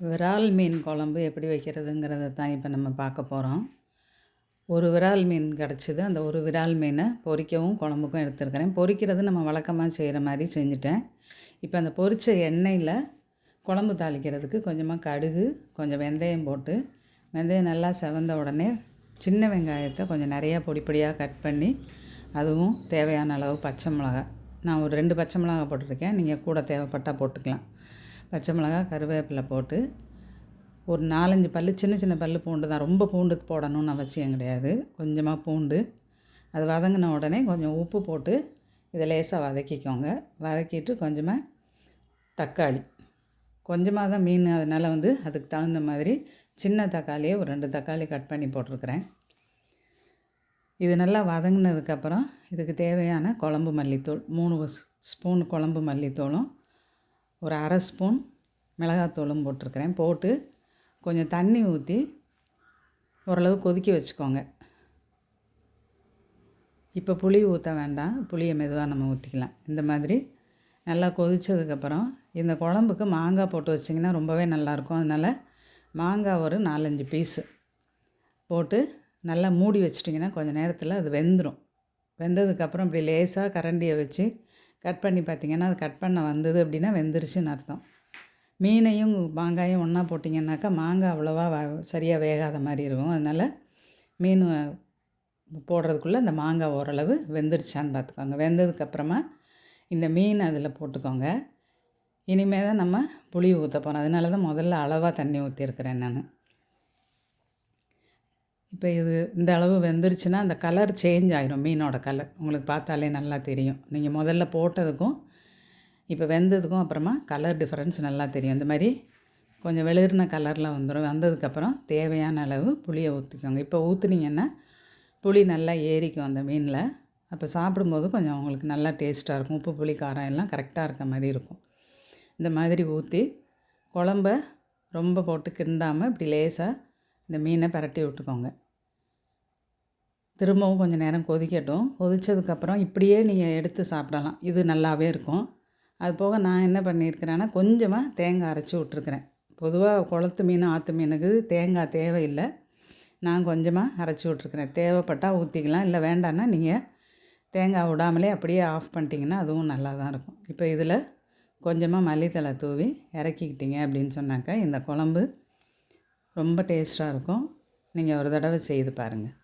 விரால் மீன் குழம்பு எப்படி வைக்கிறதுங்கிறத தான் இப்போ நம்ம பார்க்க போகிறோம். ஒரு விரால் மீன் கிடச்சிது. அந்த ஒரு விரால் மீனை பொரிக்கவும் குழம்புக்கும் எடுத்துருக்கிறேன். பொரிக்கிறது நம்ம வழக்கமாக செய்கிற மாதிரி செஞ்சுட்டேன். இப்போ அந்த பொரித்த எண்ணெயில் குழம்பு தாளிக்கிறதுக்கு கொஞ்சமாக கடுகு கொஞ்சம் வெந்தயம் போட்டு வெந்தயம் நல்லா செவந்த உடனே சின்ன வெங்காயத்தை கொஞ்சம் நிறையா பொடி பொடியாக கட் பண்ணி அதுவும் தேவையான அளவு பச்சை மிளகா நான் ஒரு ரெண்டு பச்சை மிளகா போட்டிருக்கேன். நீங்கள் கூட தேவைப்பட்டால் போட்டுக்கலாம். பச்சை மிளகா கருவேப்பிலை போட்டு ஒரு நாலஞ்சு பல் சின்ன சின்ன பல் பூண்டு தான். ரொம்ப பூண்டு போடணும்னு அவசியம் கிடையாது. கொஞ்சமாக பூண்டு. அது வதங்கின உடனே கொஞ்சம் உப்பு போட்டு இதை லேசாக வதக்கிக்கோங்க. வதக்கிட்டு கொஞ்சமாக தக்காளி. கொஞ்சமாக தான் மீன். அதனால் வந்து அதுக்கு தகுந்த மாதிரி சின்ன தக்காளியே ஒரு ரெண்டு தக்காளி கட் பண்ணி போட்டிருக்கிறேன். இது நல்லா வதங்கினதுக்கப்புறம் இதுக்கு தேவையான குழம்பு மல்லித்தூள் மூணு ஸ்பூன் குழம்பு மல்லித்தூளும் ஒரு அரை ஸ்பூன் மிளகாத்தூளும் போட்டிருக்கிறேன். போட்டு கொஞ்சம் தண்ணி ஊற்றி ஓரளவு கொதிக்க வச்சுக்கோங்க. இப்போ புளி ஊற்ற வேண்டாம். புளியை மெதுவாக நம்ம ஊற்றிக்கலாம் இந்த மாதிரி நல்லா கொதித்ததுக்கப்புறம் இந்த குழம்புக்கு மாங்காய் போட்டு வச்சிங்கன்னா ரொம்பவே நல்லாயிருக்கும் அதனால் மாங்காய் ஒரு நாலஞ்சு பீஸு போட்டு நல்லா மூடி வச்சிட்டிங்கன்னா கொஞ்சம் நேரத்தில் அது வெந்துடும் வெந்ததுக்கப்புறம் இப்படி லேசாக கரண்டியை வச்சு கட் பண்ணி பார்த்திங்கன்னா அது கட் பண்ண வந்தது அப்படின்னா வெந்துருச்சுன்னு அர்த்தம். மீனையும் மாங்காயும் ஒன்றா போட்டிங்கன்னாக்கா மாங்காய் அவ்வளோவா சரியாக வேகாத மாதிரி இருக்கும். அதனால் மீன் போடுறதுக்குள்ளே அந்த மாங்காய் ஓரளவு வெந்துருச்சான்னு பார்த்துக்கோங்க. வெந்ததுக்கப்புறமா இந்த மீன் அதில் போட்டுக்கோங்க. இனிமேல் தான் நம்ம புளி ஊற்ற போகிறோம் அதனால தான் முதல்ல அளவாக தண்ணி ஊற்றிருக்கிறேன் நான். இப்போ இது இந்த அளவு வெந்துருச்சுன்னா அந்த கலர் சேஞ்ச் ஆகிரும் மீனோட கலர் உங்களுக்கு பார்த்தாலே நல்லா தெரியும். நீங்கள் முதல்ல போட்டதுக்கும் இப்போ வெந்ததுக்கும் அப்புறமா கலர் டிஃப்ரென்ஸ் நல்லா தெரியும். இந்த மாதிரி கொஞ்சம் வெளிர்ன கலரில் வந்துடும் வந்ததுக்கப்புறம் தேவையான அளவு புளியை ஊற்றிக்கோங்க இப்போ ஊற்றுனீங்கன்னா புளி நல்லா ஏறிக்கும் அந்த மீனில். அப்போ சாப்பிடும்போது கொஞ்சம் உங்களுக்கு நல்லா டேஸ்ட்டாக இருக்கும். உப்பு புளி காரம் எல்லாம் கரெக்டாக இருக்க மாதிரி இருக்கும். இந்த மாதிரி ஊற்றி குழம்ப ரொம்ப போட்டு கிண்டாமல் இப்படி லேசாக இந்த மீனை பரட்டி விட்டுக்கோங்க. திரும்பவும் கொஞ்சம் நேரம் கொதிக்கட்டும். கொதித்ததுக்கப்புறம் இப்படியே நீங்கள் எடுத்து சாப்பிடலாம். இது நல்லாவே இருக்கும். அது போக நான் என்ன பண்ணியிருக்கிறேன்னா கொஞ்சமாக தேங்காய் அரைச்சி விட்ருக்குறேன் பொதுவாக குளத்து மீன் ஆற்று மீனுக்கு தேங்காய் தேவையில்லை. நான் கொஞ்சமாக அரைச்சி விட்ருக்குறேன் தேவைப்பட்டால் ஊற்றிக்கலாம் இல்லை வேண்டான்னா நீங்கள் தேங்காய் விடாமலே அப்படியே ஆஃப் பண்ணிட்டீங்கன்னா அதுவும் நல்லா தான் இருக்கும். இப்போ இதில் கொஞ்சமாக மல்லித்தலை தூவி இறக்கிக்கிட்டீங்க அப்படின்னு சொன்னாக்கா இந்த குழம்பு ரொம்ப டேஸ்ட்டாக இருக்கும். நீங்கள் ஒரு தடவை செய்து பாருங்கள்